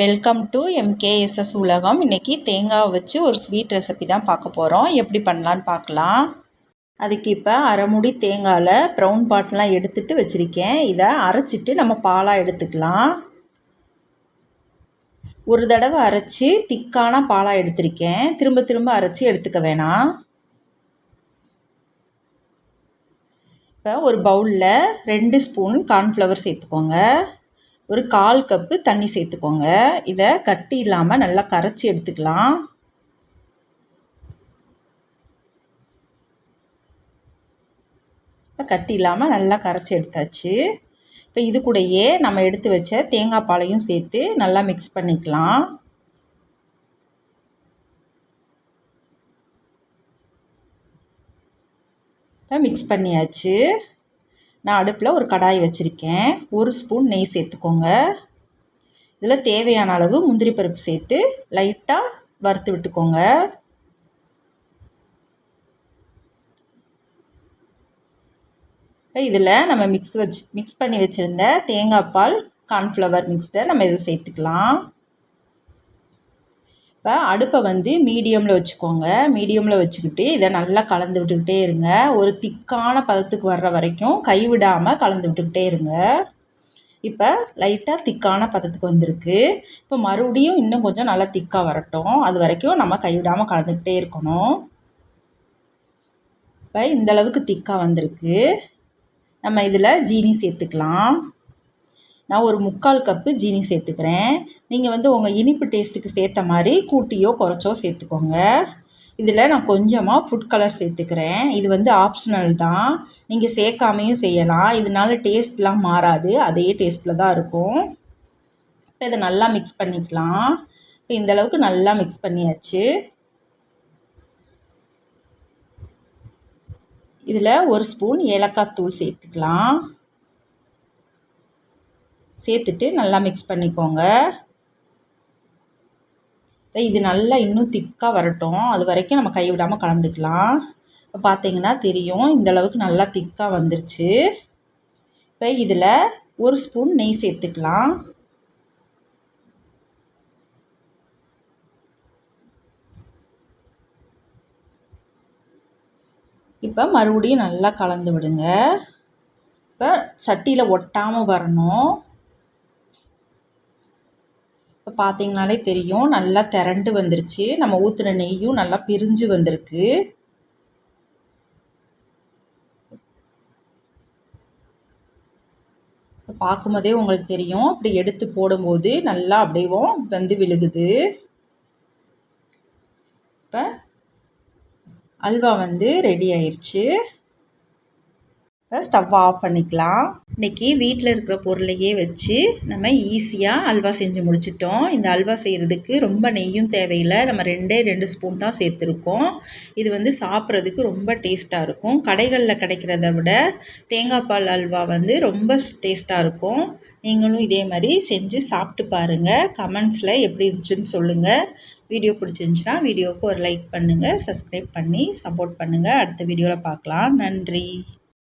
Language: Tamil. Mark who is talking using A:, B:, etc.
A: வெல்கம் டு எம்கேஎஸ்எஸ் உலகம். இன்றைக்கி தேங்காவை வச்சு ஒரு ஸ்வீட் ரெசிபி தான் பார்க்க போகிறோம் எப்படி பண்ணலான்னு பார்க்கலாம். அதுக்கு இப்போ அரைமுடி தேங்காயில் ப்ரௌன் பாட்டெலாம் எடுத்துகிட்டு வச்சுருக்கேன். இதை அரைச்சிட்டு நம்ம பாலாக எடுத்துக்கலாம். ஒரு தடவை அரைச்சி திக்கான பாலாக எடுத்திருக்கேன். திரும்ப திரும்ப அரைச்சி எடுத்துக்க வேணாம். இப்போ ஒரு பவுலில் ரெண்டு ஸ்பூன் கார்ன்ஃப்ளவர் சேர்த்துக்கோங்க. ஒரு கால் கப்பு தண்ணி சேர்த்துக்கோங்க. இதை கட்டி இல்லாமல் நல்லா கரைச்சி எடுத்துக்கலாம். கட்டி இல்லாமல் நல்லா கரைச்சி எடுத்தாச்சு. இப்போ இது கூடயே நம்ம எடுத்து வச்ச தேங்காய் பாலையும் சேர்த்து நல்லா மிக்ஸ் பண்ணிக்கலாம். மிக்ஸ் பண்ணியாச்சு. நான் அடுப்பில் ஒரு கடாய் வச்சுருக்கேன். ஒரு ஸ்பூன் நெய் சேர்த்துக்கோங்க. இதில் தேவையான அளவு முந்திரி பருப்பு சேர்த்து லைட்டாக வறுத்து விட்டுக்கோங்க. இப்போ இதில் நம்ம மிக்ஸ் வச்சு மிக்ஸ் பண்ணி வச்சுருந்த தேங்காய் பால் கார்ன்ஃப்ளவர் மிக்ஸ்டை நம்ம இதை சேர்த்துக்கலாம். இப்போ அடுப்பை வந்து மீடியமில் வச்சுக்கோங்க. மீடியமில் வச்சுக்கிட்டு இதை நல்லா கலந்து விட்டுக்கிட்டே இருங்க. ஒரு திக்கான பதத்துக்கு வர்ற வரைக்கும் கைவிடாமல் கலந்து விட்டுக்கிட்டே இருங்க. இப்போ லைட்டாக திக்கான பதத்துக்கு வந்திருக்கு. இப்போ மறுபடியும் இன்னும் கொஞ்சம் நல்லா திக்காக வரட்டும். அது வரைக்கும் நம்ம கைவிடாமல் கலந்துக்கிட்டே இருக்கணும். இப்போ இந்தளவுக்கு திக்காக வந்திருக்கு. நம்ம இதில் ஜீனி சேர்த்துக்கலாம். நான் ஒரு முக்கால் கப்பு ஜீனி சேர்த்துக்கிறேன். நீங்கள் வந்து உங்கள் இனிப்பு டேஸ்ட்டுக்கு சேர்த்த மாதிரி கூட்டியோ குறைச்சோ சேர்த்துக்கோங்க. இதில் நான் கொஞ்சமாக ஃபுட் கலர் சேர்த்துக்கிறேன். இது வந்து ஆப்ஷனல் தான். நீங்கள் சேர்க்காமையும் செய்யலாம். இதனால டேஸ்ட்லாம் மாறாது. அதே டேஸ்ட்டில் தான் இருக்கும். இப்போ இதை நல்லா மிக்ஸ் பண்ணிக்கலாம். இப்போ இந்தளவுக்கு நல்லா மிக்ஸ் பண்ணியாச்சு. இதில் ஒரு ஸ்பூன் ஏலக்காய் தூள் சேர்த்துக்கலாம். சேர்த்துட்டு நல்லா மிக்ஸ் பண்ணிக்கோங்க. இப்போ இது நல்லா இன்னும் திக்காக வரட்டும். அது வரைக்கும் நம்ம கை விடாமல் கலந்துக்கலாம். இப்போ பார்த்தீங்கன்னா தெரியும் இந்தளவுக்கு நல்லா திக்காக வந்துருச்சு. இப்போ இதில் ஒரு ஸ்பூன் நெய் சேர்த்துக்கலாம். இப்போ மறுபடியும் நல்லா கலந்து விடுங்க. இப்போ சட்டியில் ஒட்டாமல் வரணும். இப்போ பார்த்தீங்கனாலே தெரியும். நல்லா திரண்டு வந்துருச்சு. நம்ம ஊற்றுன நெய்யும் நல்லா பிரிஞ்சு வந்திருக்கு. பார்க்கும்போதே உங்களுக்கு தெரியும். அப்படி எடுத்து போடும்போது நல்லா அப்படியேவும் வந்து விழுகுது. இப்போ அல்வா வந்து ரெடி ஆயிடுச்சு ஸ்டவ் ஆஃப் பண்ணிக்கலாம். இன்றைக்கி வீட்டில் இருக்கிற பொருளையே வச்சு நம்ம ஈஸியாக அல்வா செஞ்சு முடிச்சிட்டோம். இந்த அல்வா செய்கிறதுக்கு ரொம்ப நெய்யும் தேவையில்லை. நம்ம ரெண்டே ரெண்டு ஸ்பூன் தான் சேர்த்துருக்கோம். இது வந்து சாப்பிட்றதுக்கு ரொம்ப டேஸ்ட்டாக இருக்கும். கடைகளில் கிடைக்கிறத விட தேங்காய் பால் அல்வா வந்து ரொம்ப டேஸ்ட்டாக இருக்கும். நீங்களும் இதே மாதிரி செஞ்சு சாப்பிட்டு பாருங்கள் கமெண்ட்ஸில் எப்படி இருந்துச்சுன்னு சொல்லுங்கள் வீடியோ பிடிச்சிருந்துச்சின்னா வீடியோவுக்கு ஒரு லைக் பண்ணுங்கள் சப்ஸ்கிரைப் பண்ணி சப்போர்ட் பண்ணுங்கள் அடுத்த வீடியோவில் பார்க்கலாம். நன்றி.